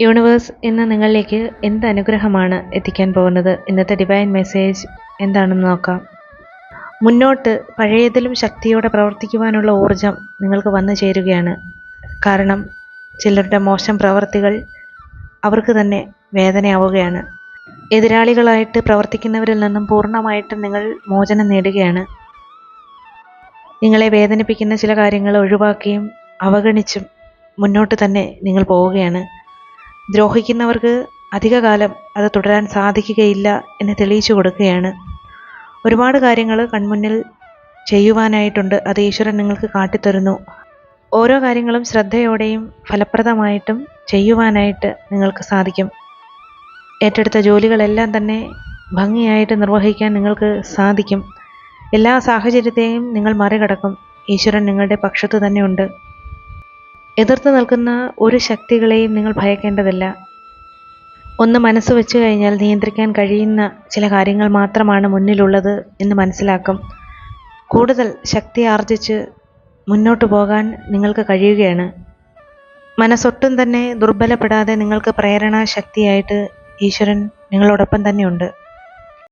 Universe ഇന്ന് നിങ്ങളിലേക്ക് എന്ത് അനുഗ്രഹമാണ് എത്തിക്കാൻ പോകുന്നത്? ഇന്നത്തെ ഡിവൈൻ മെസ്സേജ് എന്താണെന്ന് നോക്കാം. മുന്നോട്ട് പഴയതിലും ശക്തിയോടെ പ്രവർത്തിക്കുവാനുള്ള ഊർജം നിങ്ങൾക്ക് വന്നു ചേരുകയാണ്. കാരണം ചിലരുടെ മോശം പ്രവർത്തികൾ അവർക്ക് തന്നെ വേദനയാവുകയാണ്. എതിരാളികളായിട്ട് പ്രവർത്തിക്കുന്നവരിൽ നിന്നും പൂർണമായിട്ടും നിങ്ങൾ മോചനം നേടുകയാണ്. നിങ്ങളെ വേദനിപ്പിക്കുന്ന ചില കാര്യങ്ങൾ ഒഴിവാക്കിയും അവഗണിച്ചും മുന്നോട്ട് തന്നെ നിങ്ങൾ പോവുകയാണ്. ദ്രോഹിക്കുന്നവർക്ക് അധികകാലം അത് തുടരാൻ സാധിക്കുകയില്ല എന്ന് തെളിയിച്ചു കൊടുക്കുകയാണ്. ഒരുപാട് കാര്യങ്ങൾ കൺമുന്നിൽ ചെയ്യുവാനായിട്ടുണ്ട്. അത് ഈശ്വരൻ നിങ്ങൾക്ക് കാട്ടിത്തരുന്നു. ഓരോ കാര്യങ്ങളും ശ്രദ്ധയോടെയും ഫലപ്രദമായിട്ടും ചെയ്യുവാനായിട്ട് നിങ്ങൾക്ക് സാധിക്കും. ഏറ്റെടുത്ത ജോലികളെല്ലാം തന്നെ ഭംഗിയായിട്ട് നിർവഹിക്കാൻ നിങ്ങൾക്ക് സാധിക്കും. എല്ലാ സാഹചര്യത്തെയും നിങ്ങൾ മറികടക്കും. ഈശ്വരൻ നിങ്ങളുടെ പക്ഷത്ത് തന്നെയുണ്ട്. എതിർത്ത് നിൽക്കുന്ന ഒരു ശക്തികളെയും നിങ്ങൾ ഭയക്കേണ്ടതില്ല. ഒന്ന് മനസ്സ് വെച്ചു കഴിഞ്ഞാൽ നിയന്ത്രിക്കാൻ കഴിയുന്ന ചില കാര്യങ്ങൾ മാത്രമാണ് മുന്നിലുള്ളത് എന്ന് മനസ്സിലാക്കും. കൂടുതൽ ശക്തി ആർജിച്ച് മുന്നോട്ട് പോകാൻ നിങ്ങൾക്ക് കഴിയുകയാണ്. മനസ്സൊട്ടും തന്നെ ദുർബലപ്പെടാതെ നിങ്ങൾക്ക് പ്രേരണാശക്തിയായിട്ട് ഈശ്വരൻ നിങ്ങളോടൊപ്പം തന്നെയുണ്ട്.